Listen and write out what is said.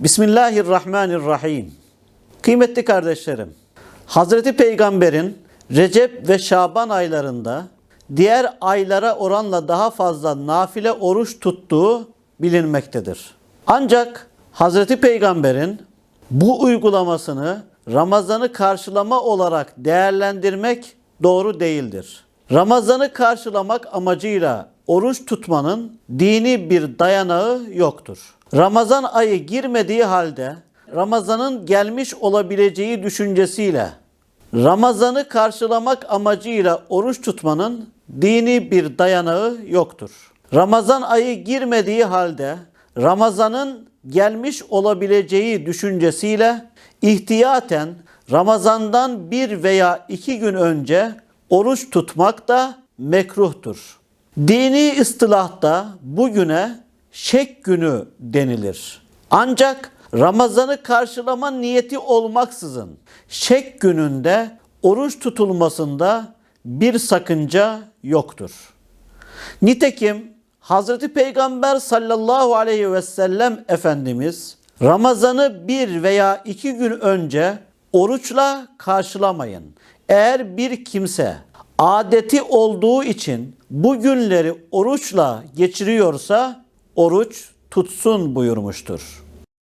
Bismillahirrahmanirrahim. Kıymetli kardeşlerim, Hazreti Peygamber'in Recep ve Şaban aylarında diğer aylara oranla daha fazla nafile oruç tuttuğu bilinmektedir. Ancak Hazreti Peygamber'in bu uygulamasını Ramazan'ı karşılama olarak değerlendirmek doğru değildir. Ramazan'ı karşılamak amacıyla oruç tutmanın dini bir dayanağı yoktur. Ramazan ayı girmediği halde Ramazan'ın gelmiş olabileceği düşüncesiyle Ramazan'ı karşılamak amacıyla oruç tutmanın dini bir dayanağı yoktur. Ramazan ayı girmediği halde Ramazan'ın gelmiş olabileceği düşüncesiyle ihtiyaten Ramazan'dan bir veya iki gün önce oruç tutmak da mekruhtur. Dini ıstılahta bugüne şek günü denilir. Ancak Ramazan'ı karşılama niyeti olmaksızın şek gününde oruç tutulmasında bir sakınca yoktur. Nitekim Hazreti Peygamber sallallahu aleyhi ve sellem Efendimiz Ramazan'ı bir veya iki gün önce oruçla karşılamayın. Eğer bir kimse adeti olduğu için bu günleri oruçla geçiriyorsa oruç tutsun buyurmuştur.